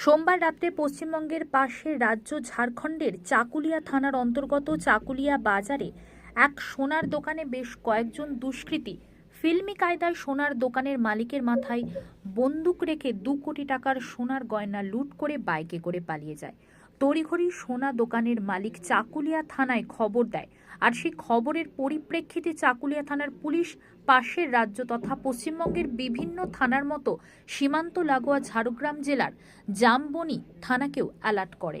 সোমবার রাত্রে পশ্চিমবঙ্গের পাশের রাজ্য ঝাড়খণ্ডের চাকুলিয়া থানার অন্তর্গত চাকুলিয়া বাজারে এক সোনার দোকানে বেশ কয়েকজন দুষ্কৃতী ফিল্মি কায়দায় সোনার দোকানের মালিকের মাথায় বন্দুক রেখে দু কোটি টাকার সোনার গয়না লুট করে বাইকে করে পালিয়ে যায়। তড়িঘড়ি সোনা দোকানের মালিক চাকুলিয়া থানায় খবর দেয়। আর সেই খবরের পরিপ্রেক্ষিতে চাকুলিয়া থানার পুলিশ পাশের রাজ্য তথা পশ্চিমবঙ্গের বিভিন্ন থানার মতো সীমান্ত লাগোয়া ঝাড়গ্রাম জেলার জামবনি থানাকেও অ্যালার্ট করে।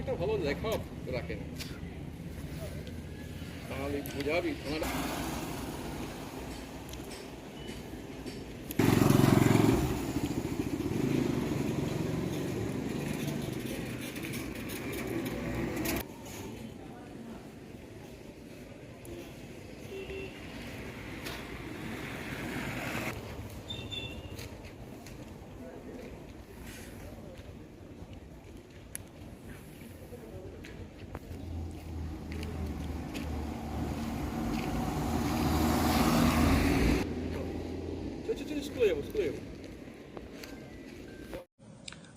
একটা ভালো লেখক রাখেন। তাহলে বোঝাবি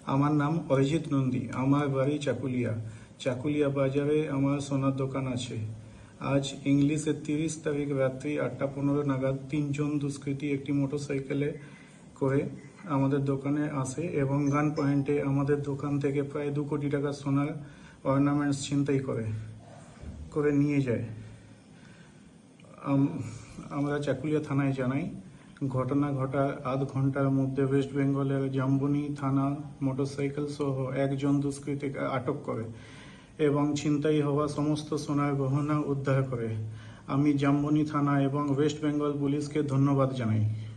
আমার নাম অরিজিৎ নন্দী, আমার বাড়ি চাকুলিয়া। চাকুলিয়া বাজারে আমার সোনার দোকান আছে। আজ ইংলিশে তিরিশ তারিখ রাত্রি আটটা পনেরো নাগাদ তিনজন দুষ্কৃতী একটি মোটরসাইকেলে করে আমাদের দোকানে আসে এবং গান পয়েন্টে আমাদের দোকান থেকে প্রায় দু কোটি টাকা সোনার অর্নামেন্টস ছিনতাই করে করে নিয়ে যায়। আম- আমরা চাকুলিয়া থানায় জানাই ঘটনা ঘটার আধ ঘণ্টার মধ্যে ওয়েস্ট বেঙ্গলের জাম্বনি থানা মোটরসাইকেল সহ একজন দুষ্কৃতীকে আটক করে এবং ছিনতাই হওয়া সমস্ত সোনার গহনা উদ্ধার করে। আমি জাম্বনি থানা এবং ওয়েস্ট বেঙ্গল পুলিশকে ধন্যবাদ জানাই।